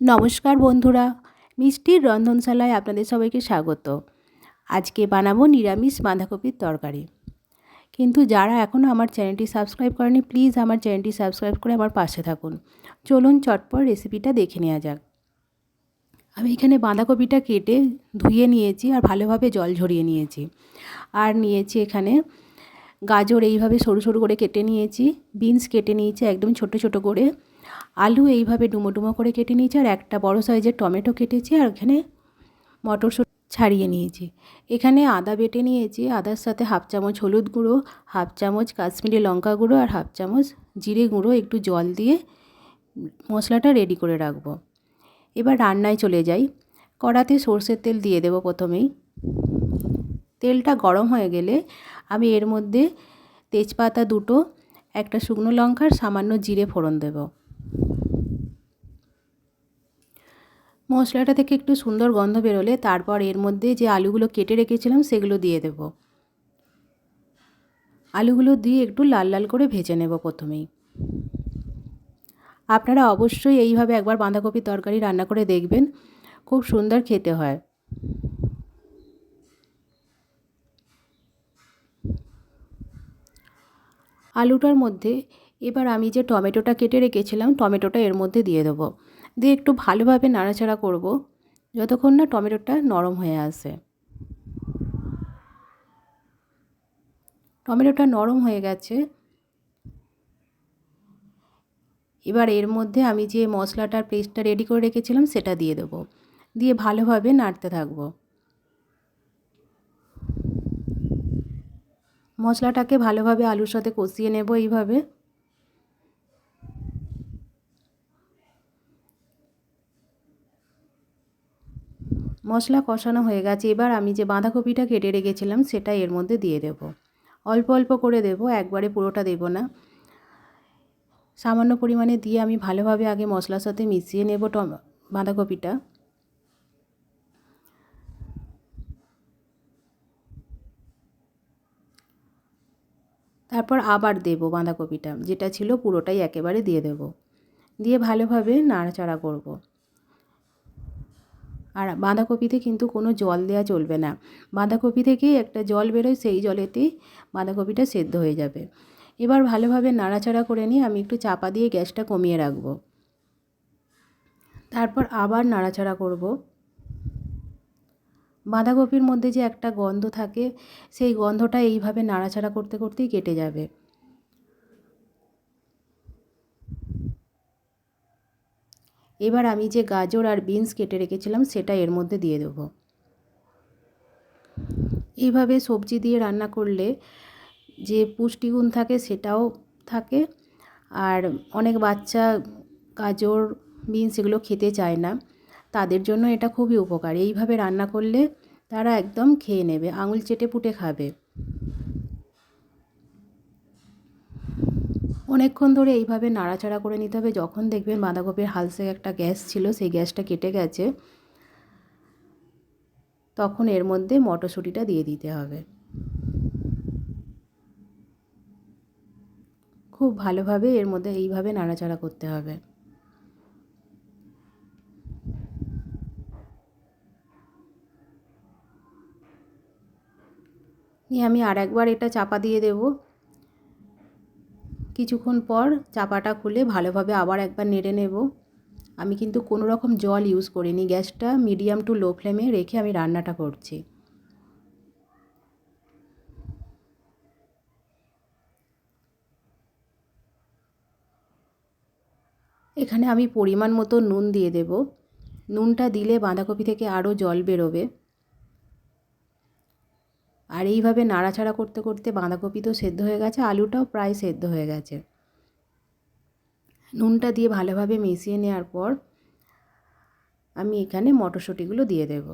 নমস্কার বন্ধুরা, মিষ্টির রন্ধনশালায় আপনাদের সবাইকে স্বাগত। আজকে বানাবো নিরামিষ বাঁধাকপির তরকারি। কিন্তু যারা এখনও আমার চ্যানেলটি সাবস্ক্রাইব করেনি প্লিজ আমার চ্যানেলটি সাবস্ক্রাইব করে আমার পাশে থাকুন। চলুন চটপট রেসিপিটা দেখে নেওয়া যাক। আমি এখানে বাঁধাকপিটা কেটে ধুয়ে নিয়েছি আর ভালোভাবে জল ঝরিয়ে নিয়েছি। আর নিয়েছি এখানে গাজর এইভাবে সরু সরু করে কেটে নিয়েছি। বিনস কেটে নিয়েছি একদম ছোট ছোট করে। আলু এইভাবে ডুমো ডুমো করে কেটে নিয়েছি, আর একটা বড় সাইজের টমেটো কেটেছি, আর এখানে মটর ছাড়িয়ে নিয়েছি। এখানে আদা বেটে নিয়েছি, আদার সাথে হাফ চামচ হলুদ গুঁড়ো, হাফ চামচ কাশ্মীরি লঙ্কা গুঁড়ো, আর হাফ চামচ জিরে গুঁড়ো, একটু জল দিয়ে মশলাটা রেডি করে রাখব। এবার রান্নায় চলে যাই। কড়াতে সর্ষের তেল দিয়ে দেবো প্রথমেই। তেলটা গরম হয়ে গেলে আমি এর মধ্যে তেজপাতা দুটো, একটা শুকনো লঙ্কার সামান্য জিরে ফোড়ন দেব। মশলাটা থেকে একটু সুন্দর গন্ধ বেরোলে তারপর এর মধ্যে যে আলুগুলো কেটে রেখেছিলাম সেগুলো দিয়ে দেব। আলুগুলো দিয়ে একটু লাল লাল করে ভেজে নেব প্রথমেই। আপনারা অবশ্যই এইভাবে একবার বাঁধাকপির তরকারি রান্না করে দেখবেন, খুব সুন্দর খেতে হয়। আলুটার মধ্যে এবার আমি যে টমেটোটা কেটে রেখেছিলাম, টমেটোটা এর মধ্যে দিয়ে দেবো। দিয়ে একটু ভালোভাবে নাড়াচাড়া করব, যতক্ষণ না টমেটোটা নরম হয়ে আসে। টমেটোটা নরম হয়ে গেছে। এবার এর মধ্যে আমি যে মশলাটার পেস্টটা রেডি করে রেখেছিলাম, সেটা দিয়ে দেবো। দিয়ে ভালোভাবে নাড়তে থাকব। মশলাটাকে ভালোভাবে আলুর সাথে কষিয়ে নেব এইভাবে। মশলা কষানো হয়ে গেছে। এবার আমি যে বাঁধাকপিটা কেটে রেখেছিলাম, সেটা এর মধ্যে দিয়ে দেব। অল্প অল্প করে দেব, একবারে পুরোটা দেব না। সামান্য পরিমাণে দিয়ে আমি ভালোভাবে আগে মশলার সাথে মিশিয়ে নেব বাঁধাকপিটা। তারপর আবার দেব বাঁধাকপিটা, যেটা ছিল পুরোটাই একেবারে দিয়ে দেব। দিয়ে ভালোভাবে নাড়াচাড়া করব। আর বাঁধাকপিতে কিন্তু কোনো জল দেওয়া চলবে না। বাঁধাকপি থেকেই একটা জল বেরোয়, সেই জলেতেই বাঁধাকপিটা সেদ্ধ হয়ে যাবে। এবার ভালোভাবে নাড়াচাড়া করে নিয়ে আমি একটু চাপা দিয়ে গ্যাসটা কমিয়ে রাখব। তারপর আবার নাড়াচাড়া করব। বাঁধাকপির মধ্যে যে একটা গন্ধ থাকে, সেই গন্ধটা এইভাবে নাড়াচাড়া করতে করতেই কেটে যাবে। এবার আমি যে গাজর আর বিনস কেটে রেখেছিলাম, সেটা এর মধ্যে দিয়ে দেবো। এইভাবে সবজি দিয়ে রান্না করলে যে পুষ্টিগুণ থাকে, সেটাও থাকে। আর অনেক বাচ্চা গাজর, বিনস এগুলো খেতে চায় না। তাদের জন্য এটা খুবই উপকার। এইভাবে রান্না করলে তারা একদম খেয়ে নেবে, আঙুল চেটে পুটে খাবে। অনেকক্ষণ ধরে এইভাবে নাড়াচাড়া করে নিতে হবে। যখন দেখবেন বাঁধাকপির হালসে একটা গ্যাস ছিল, সেই গ্যাসটা কেটে গেছে। তখন এর মধ্যে মটরশুঁটিটা দিয়ে দিতে হবে। খুব ভালোভাবে এর মধ্যে এইভাবে নাড়াচাড়া করতে হবে। নিয়ে আমি আর একবার এটা চাপা দিয়ে দেব। কিছুক্ষণ পর চাপাটা খুলে ভালোভাবে আবার একবার নেড়ে নেব। আমি কিন্তু কোনো রকম জল ইউজ করিনি, গ্যাসটা মিডিয়াম টু লো ফ্লেমে রেখে আমি রান্নাটা করছি। এখানে আমি পরিমাণ মতো নুন দিয়ে দেব। নুনটা দিলে বাঁধাকপি থেকে আরও জল বেরোবে। আর এইভাবে নাড়াচাড়া করতে করতে বাঁধাকপি তো সেদ্ধ হয়ে গেছে, আলুটাও প্রায় সেদ্ধ হয়ে গেছে। নুনটা দিয়ে ভালোভাবে মিশিয়ে নেওয়ার পর আমি এখানে মটরশুঁটিগুলো দিয়ে দেব।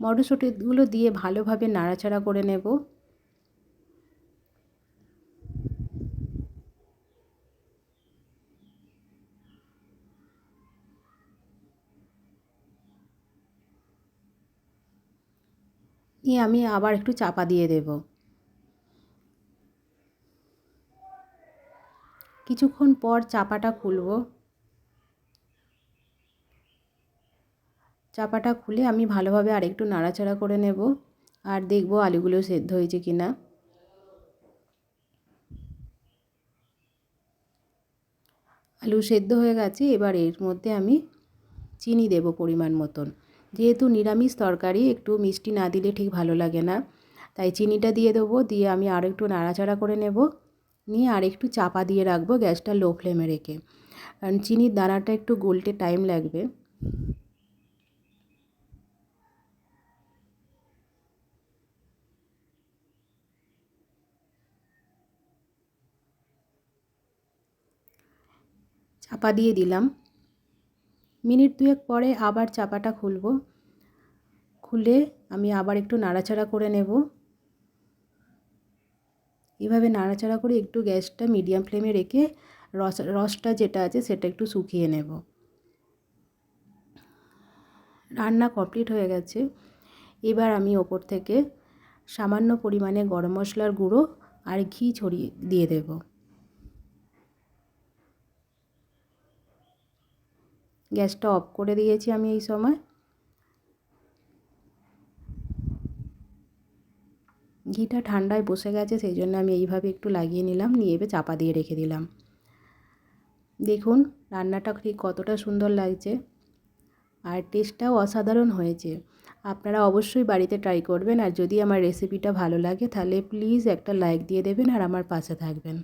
মটরশুঁটিগুলো দিয়ে ভালোভাবে নাড়াচাড়া করে নেব। নিয়ে আমি আবার একটু চাপা দিয়ে দেব। কিছুক্ষণ পর চাপাটা খুলব। চাপাটা খুলে আমি ভালোভাবে আরেকটু নাড়াচাড়া করে নেব আর দেখব আলুগুলো সেদ্ধ হয়েছে কি না। আলু সেদ্ধ হয়ে গেছে, এবার এর মধ্যে আমি চিনি দেব পরিমাণ মতন। যেহেতু নিরামিষ তরকারি, একটু মিষ্টি না দিলে ঠিক ভালো লাগে না। তাই চিনিটা দিয়ে দেবো, দিয়ে আমি আর একটু নাড়াচাড়া করে নেব। নিয়ে আর একটু চাপা দিয়ে রাখব গ্যাসটা লো ফ্লেমে রেখে। কারণ চিনির দানাটা একটু গলতে টাইম লাগবে। চাপা দিয়ে দিলাম। মিনিট দুয়েক পরে আবার চাপাটা খুলব। খুলে আমি আবার একটু নাড়াচাড়া করে নেব। এভাবে নাড়াচাড়া করে একটু গ্যাসটা মিডিয়াম ফ্লেমে রেখে রস, রসটা যেটা আছে সেটা একটু শুকিয়ে নেব। রান্না কমপ্লিট হয়ে গেছে। এবার আমি ওপর থেকে সামান্য পরিমাণে গরম মশলার গুঁড়ো আর ঘি ছড়িয়ে দিয়ে দেব। গ্যাসটা অফ করে দিয়েছি আমি এই সময়। ঘিটা ঠান্ডায় বসে গেছে, সেই জন্য আমি এইভাবে একটু লাগিয়ে নিলাম, নিয়ে এবার চাপা দিয়ে রেখে দিলাম। দেখুন, রান্নাটা ঠিক কতটা সুন্দর লাগছে আর টেস্টটাও অসাধারণ হয়েছে। আপনারা অবশ্যই বাড়িতে ট্রাই করবেন আর যদি আমার রেসিপিটা ভালো লাগে, তাহলে প্লিজ একটা লাইক দিয়ে দেবেন আর আমার পাশে থাকবেন।